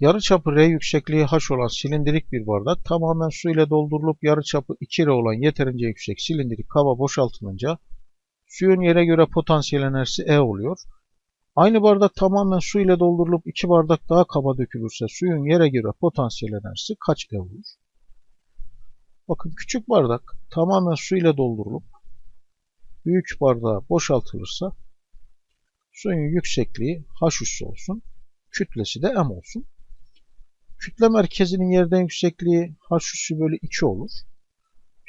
Yarıçapı R yüksekliği H olan silindirik bir bardak tamamen su ile doldurulup yarıçapı 2 R olan yeterince yüksek silindirik kaba boşaltılınca suyun yere göre potansiyel enerjisi E oluyor. Aynı bardak tamamen su ile doldurulup 2 bardak daha kaba dökülürse suyun yere göre potansiyel enerjisi kaç E olur? Bakın küçük bardak tamamen su ile doldurulup büyük bardağa boşaltılırsa suyun yüksekliği H üssü olsun, kütlesi de M olsun. Kütle merkezinin yerden yüksekliği H üssü bölü 2 olur.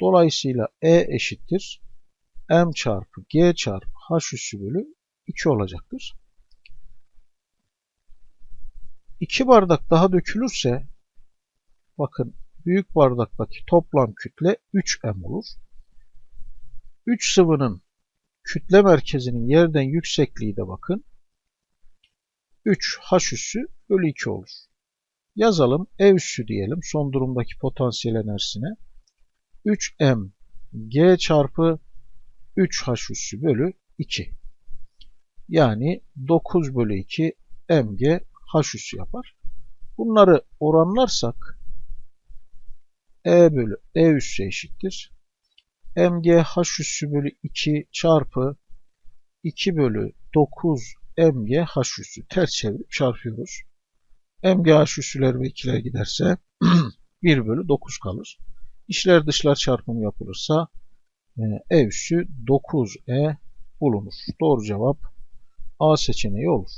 Dolayısıyla E eşittir. M çarpı G çarpı H üssü bölü 2 olacaktır. 2 bardak daha dökülürse bakın büyük bardaktaki toplam kütle 3M olur. 3 sıvının kütle merkezinin yerden yüksekliği de bakın 3 H üssü bölü 2 olur. Yazalım. E üssü diyelim. Son durumdaki potansiyel enerjisine. 3M G çarpı 3H üssü bölü 2. Yani 9 bölü 2 MG H üssü yapar. Bunları oranlarsak E bölü E üssü eşittir. MG H üssü bölü 2 çarpı 2 bölü 9 MG H üssü. Ters çevirip çarpıyoruz. MGH üssüler ve ikiler giderse 1 bölü 9 kalır. İşler dışlar çarpımı yapılırsa E üssü 9E bulunur. Doğru cevap A seçeneği olur.